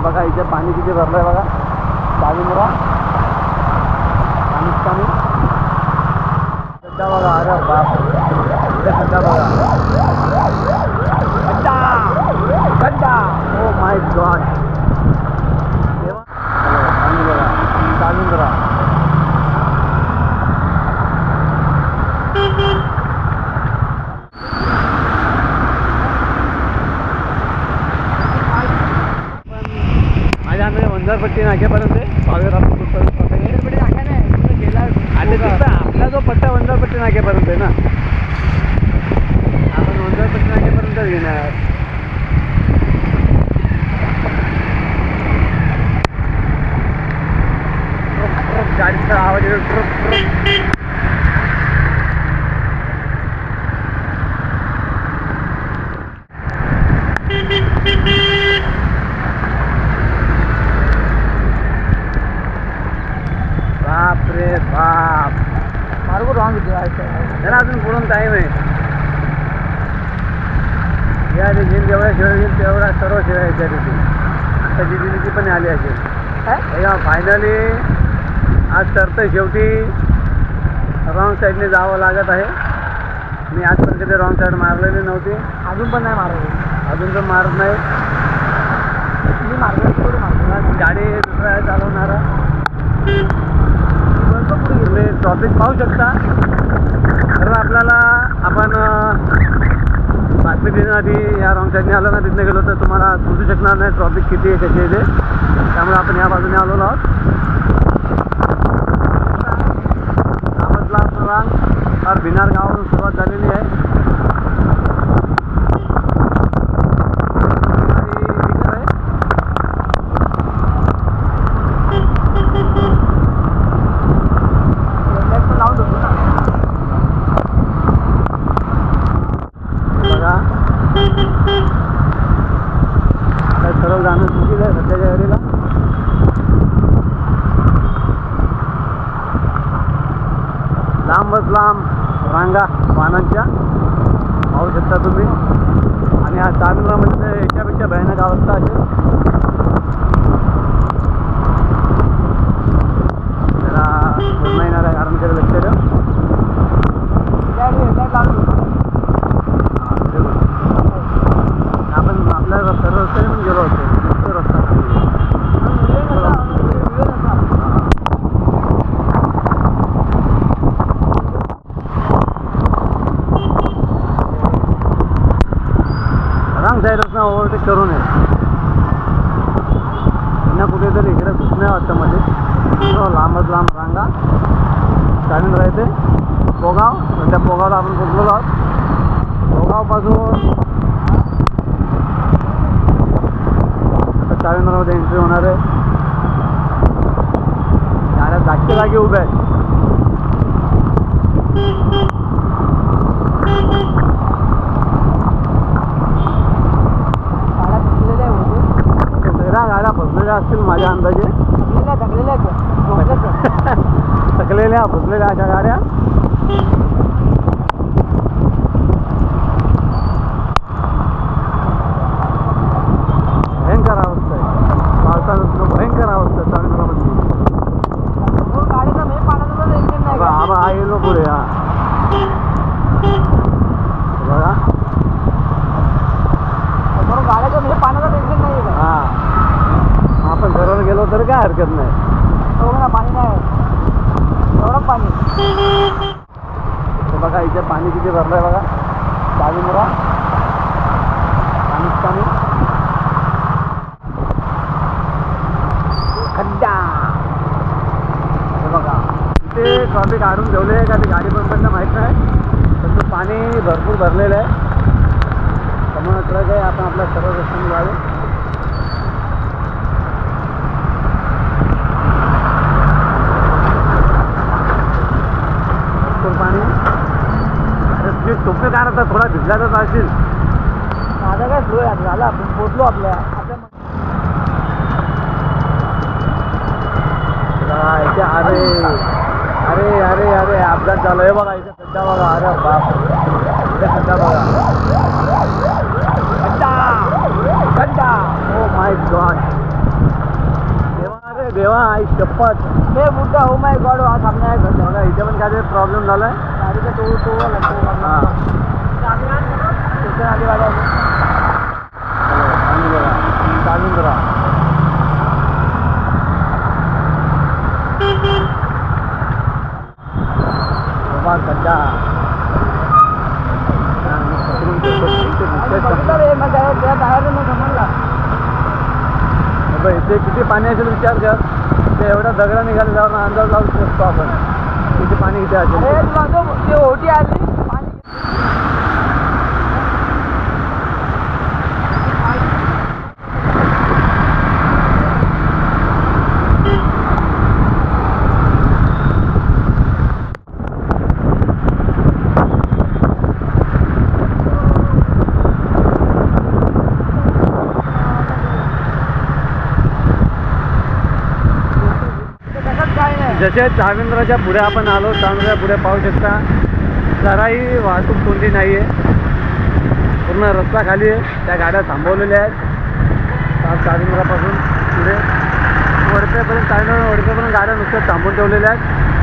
बघा इथे पाणी किती भरलं आहे बघा. बाजूमुळा. पाणीच पाणी सध्या बघा अरे बाप. सध्या बघा. अंदाजे वंजारपट्टी नाक्यापर्यंत आहे पावेर आपण कुठपर्यंत आणि तिथं आपला जो पट्टा वंजारपट्टी नाक्यापर्यंत आहे ना आपण वंजारपट्टी नाक्यापर्यंतच घेणार ट्रक ट्रक गाडीचा आवाज येतो ट्रक ट्रक बाप. मार्ग रॉंग त्याला अजून पुढून टाईम आहे. या दिवशी जेवढ्या शिवाय येईल तेवढ्या सर्व शिवाय आहेत त्या दिवशी. आता दिदीची पण आली असेल काय? फायनली आज तर शेवटी रॉंग साईडने जावं लागत आहे. मी आजपर्यंत कधी रॉंग साईड मारलेली नव्हती. अजून पण नाही मारत अजून तर मारत नाही. मी मारलं आज गाडी दुसरा चालवणारा. तुम्ही ट्रॉफिक पाहू शकता. कारण आपल्याला आपण अं, बातमी देण्याआधी या रॉंग साईडने आलो ना तिथनं गेलो तर तुम्हाला समजू शकणार नाही ट्रॉफिक किती आहे कशी आहे ते. त्यामुळे आपण या बाजूने आलो आहोत. कामतला रांग फार भिनार गावावरून सुरुवात झालेली आहे गाडी बिगर आहे हेडलाईट पण लावून ठेवतो ना बघा काय सरळ जाणं चुकीचं आहे सध्याच्या गाडीला लांबच लांब रांगा वाहनांच्या पाहू शकता तुम्ही. आणि हा तामिळनाडूमध्ये म्हणजे याच्यापेक्षा भयानक अवस्था असेल जरा पूर्ण येणाऱ्या गाड्यांकडे लक्ष द्या त्यावेळी हेडलाईट लावून ठेवतो आपण आपल्या सर्व रस्त्याने पण गेलो होतो तो रस्ता नाही. रंग साईडच ना ओव्हरटेक करू नये. त्यांना कुठेतरी इकडे घुसण्या वाटतं मध्ये. हो, लांबच लांब रांगा चालून राहते पोगाव त्या पोगावला आपण पोचलेलो आहोत. पोगावपासून आता एंट्री होणार आहे. गाड्या जागच्या जागी उभ्या आहेत गाड्या थकलेल्या आहे होते सगळ्या फसलेल्या असतील माझ्या अंदाजे? थकलेल्या थकलेल्या थकलेल्या फसलेल्या अशा गाड्या भयंकर अवस्था आहे पावसानं भयंकर अवस्था आहे चाळीनगरमध्ये हो गाडीचा म्हणजे पाण्याचा तर इंजिन नाही बघा का? हा हा येलो पुढे हा बघा समोरून गाड्याचं म्हणजे पाण्याचं टेन्शन नाही आहे हा आपण सरळ गेलो तर काय हरकत नाही. पाणी नाही. एवढं पाणी. बघा इथे पाणी किती भरलंय बघा. बाजूमुरा पाणीच पाणी. खड्डा. हे बघा इथे ट्रॉफिक आडून ठेवले आहे का ते गाडी बंद माहीत नाही. तसं पाणी भरपूर भरलेलं आहे. त्यामुळे थोडं आहे आपण आपल्या सर्व रस्त्याने जावे भरपूर पाणी अरे तुझे टोपे काय आता थोडा भिजला तर असेल. माझा काय फ्लो आहे? झालं आपण पोचलो आपल्या. आपल्या अरे अरे अरे अरे अपघात झाला. हे बघा इथे खड्डा बघा. अरे बाप इथे खड्डा बघा. खड्डा ओ माय गॉड अरे देवा आई शपथ. हे बुड्ढा हो माय गॉड हा आहे घरच्या बघा इथे पण काय प्रॉब्लेम झालाय. तो किती पाणी असेल विचार कर. ते एवढा दगडा निघाले जाऊन अंदाज लावू शकतो आपण. किती पाणी किती असेल तुला तो ते ओटी आली पाणी ते तसंच काय नाही जसे चाविंद्राच्या पुढे आपण आलो चाविंद्राच्या पुढे पाहू शकता जराही वाहतूक कोणती नाही आहे पूर्ण रस्ता खाली आहे त्या गाड्या थांबवलेल्या आहेत. चा- पुढे वडपेपर्यंत चाविंद्रा वडपेपर्यंत गाड्या नुसत्या थांबून ठेवलेल्या आहेत.